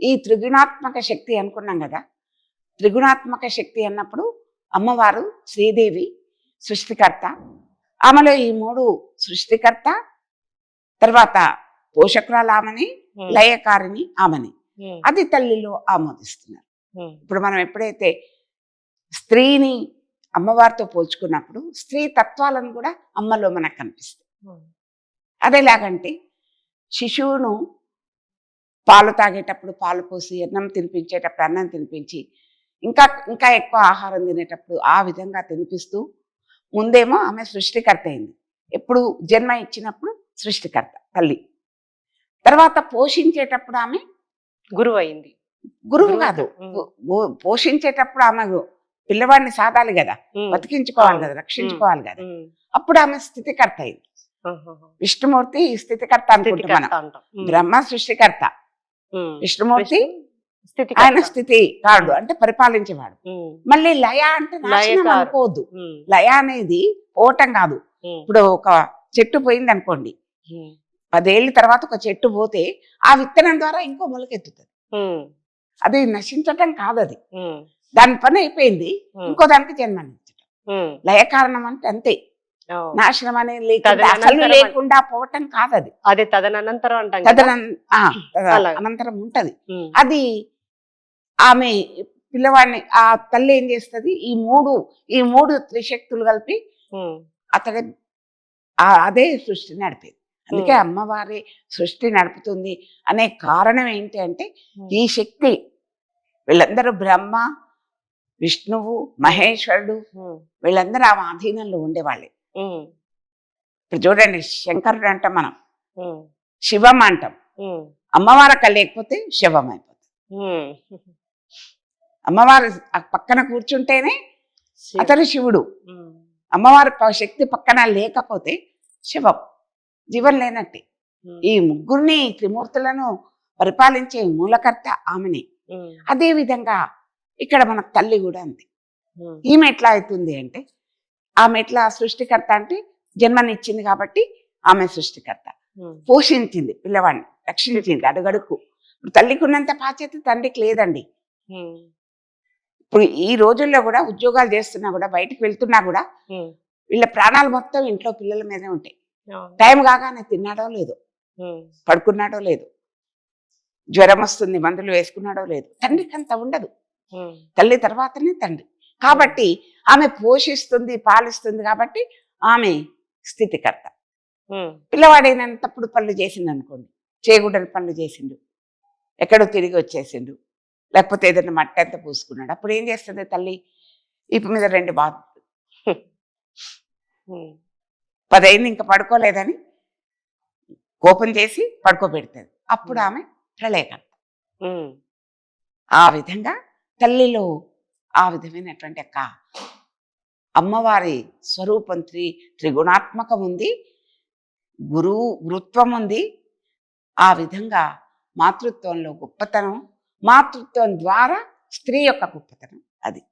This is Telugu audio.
ఈ త్రిగుణాత్మక శక్తి అనుకున్నాం కదా? త్రిగుణాత్మక శక్తి అన్నప్పుడు అమ్మవారు శ్రీదేవి సృష్టికర్త. ఆమెలో ఈ మూడు సృష్టికర్త తర్వాత పోషకురాలు ఆమెని లయకారిని ఆమెని. అది తల్లిలో ఆమోదిస్తున్నారు. ఇప్పుడు మనం ఎప్పుడైతే స్త్రీని అమ్మవారితో పోల్చుకున్నప్పుడు స్త్రీ తత్వాలను కూడా అమ్మలో మనకు కనిపిస్తాయి. అదేలాగంటే శిశువును పాలు తాగేటప్పుడు పాలు పోసి అన్నం తినిపించేటప్పుడు అన్నం తినిపించి ఇంకా ఇంకా ఎక్కువ ఆహారం తినేటప్పుడు ఆ విధంగా తినిపిస్తూ ముందేమో ఆమె సృష్టికర్త అయింది. ఎప్పుడు జన్మ ఇచ్చినప్పుడు సృష్టికర్త తల్లి. తర్వాత పోషించేటప్పుడు ఆమె గురువు అయింది. గురువు కాదు. పోషించేటప్పుడు ఆమె పిల్లవాడిని సాదాలి కదా. బతికించుకోవాలి. కదా రక్షించుకోవాలి కదా. అప్పుడు ఆమె స్థితికర్త అయింది. విష్ణుమూర్తి స్థితికర్త అనుకుంటాం స్థితికర్త మనం అంటాం. ఉమ్, బ్రహ్మ సృష్టికర్త. విష్ణుమూర్తి. ఆయన స్థితి కాడు అంటే పరిపాలించేవాడు. మళ్ళీ లయ అంటే నాశనం. అనుకోవద్దు. లయ అనేది పోవటం కాదు. ఇప్పుడు ఒక చెట్టు పోయింది అనుకోండి. ఉమ్, పదేళ్ళ తర్వాత ఒక చెట్టు పోతే ఆ విత్తనం ద్వారా ఇంకో మొలకెత్తుతుంది. అది నశించటం కాదు అది దాని పని అయిపోయింది. ఇంకో దానికి జన్మనిచ్చటం. ఉమ్, లయ కారణం అంటే అంతే. నాశనం అనేది అసలు లేకుండా పోవటం కాదు అది అదే తదనంతరం అంటాం తదనం ఆ. అనంతరం ఉంటది. అది ఆమె పిల్లవాడిని ఆ తల్లి ఏం చేస్తుంది? ఈ మూడు ఈ మూడు త్రిశక్తులు కలిపి అతడి ఆ అదే సృష్టి నడిపేది. అందుకే. అమ్మవారి సృష్టి నడుపుతుంది అనే కారణం ఏంటి అంటే. ఈ శక్తి. వీళ్ళందరూ బ్రహ్మ విష్ణువు మహేశ్వరుడు వీళ్ళందరూ ఆమె అధీనంలో ఉండేవాళ్ళే. ఇప్పుడు చూడండి శంకరుడు అంటాం మనం. శివం అంటాం. అమ్మవారు అక్కడ లేకపోతే శవం అయిపోతుంది. అమ్మవారు పక్కన కూర్చుంటేనే. అతడు శివుడు. అమ్మవారి శక్తి పక్కన లేకపోతే శివం. జీవం లేనట్టే. ఈ ముగ్గురిని త్రిమూర్తులను పరిపాలించే మూలకర్త ఆమెనే. అదే విధంగా ఇక్కడ మన తల్లి కూడా అంతే. ఈమె ఎట్లా అవుతుంది అంటే ఆమె ఎట్లా సృష్టికర్త అంటే జన్మనిచ్చింది కాబట్టి ఆమె సృష్టికర్త. ఉమ్, పోషించింది పిల్లవాడిని రక్షించింది అడుగడుకు ఇప్పుడు తల్లికి ఉన్నంత బాధ్యత తండ్రికి లేదండి. ఉమ్, ఇప్పుడు ఈ రోజుల్లో కూడా ఉద్యోగాలు చేస్తున్నా కూడా బయటకు వెళ్తున్నా కూడా వీళ్ళ ప్రాణాలు మొత్తం ఇంట్లో పిల్లల మీదే ఉంటాయి. టైం కాగానే తిన్నాడో లేదో పడుకున్నాడో లేదు జ్వరం వస్తుంది మందులు వేసుకున్నాడో లేదు తండ్రికి అంత ఉండదు తల్లి తర్వాతనే తండ్రి. కాబట్టి ఆమె పోషిస్తుంది పాలిస్తుంది కాబట్టి ఆమె స్థితికర్త. ఉమ్, పిల్లవాడైన తప్పుడు పనులు చేసిండు అనుకోండి. చేయకూడని పనులు చేసిండు. ఎక్కడో తిరిగి వచ్చేసిండు. లేకపోతే ఏదైనా మట్టి అంతా పూసుకున్నాడు. అప్పుడు ఏం చేస్తుంది తల్లి? ఇప్పు మీద రెండు బాధ ఉమ్, పదైంది ఇంకా పడుకోలేదని కోపం చేసి పడుకోబెడుతుంది అప్పుడు ఆమె ప్రళయకర్త. ఆ విధంగా తల్లిలో ఆ విధమైనటువంటి యొక్క అమ్మవారి స్వరూపం త్రి త్రిగుణాత్మకం ఉంది గురువు గురుత్వం ఉంది. ఆ విధంగా మాతృత్వంలో గొప్పతనం మాతృత్వం ద్వారా స్త్రీ యొక్క గొప్పతనం అది.